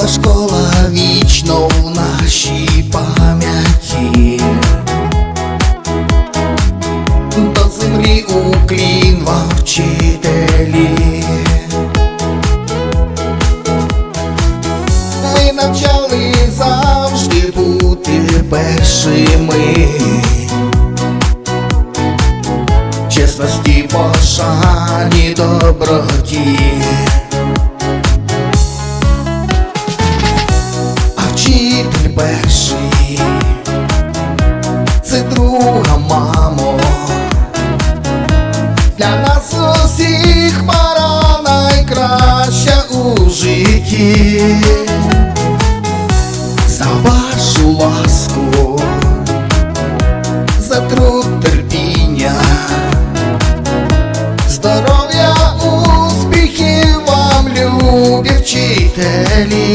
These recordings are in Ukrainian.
Київська школа вічно в нашій пам'яті, до землі уклін вам вчителі. Ми навчали завжди бути першими, чесності пошані доброті. Вчитель перший це друга мамо. Для нас усіх пора найкраща у житті. За вашу ласку, за труд терпіння, здоров'я, успіхів вам, любі вчителі.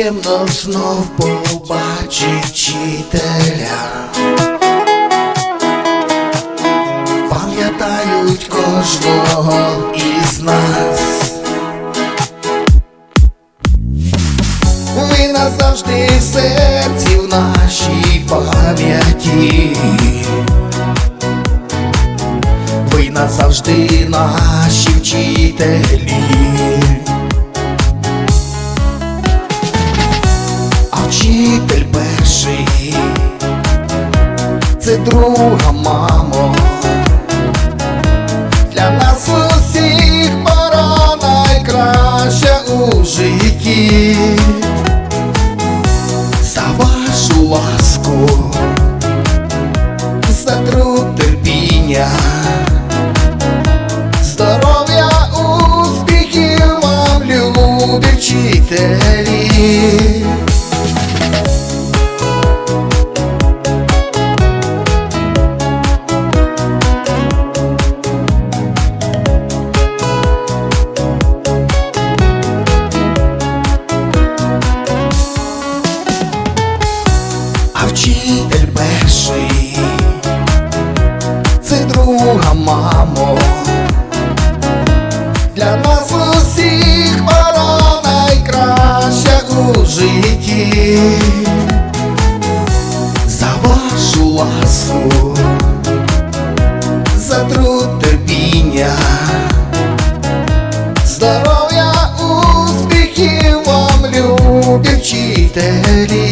Приємно знов побачити вчителя Пам'ятають кожного із нас Ви назавжди серці в нашій пам'яті. Ви назавжди наші вчителі. Це друга мамо. Для нас усіх пора найкраща у житті. За вашу ласку, за труд терпіння, здоров'я, успіхів вам, любі вчителі. перший, це друга мамо, для нас усіх вона найкраща у житті, за вашу ласку, за труд терпіння, здоров'я успіхів вам любі вчителі.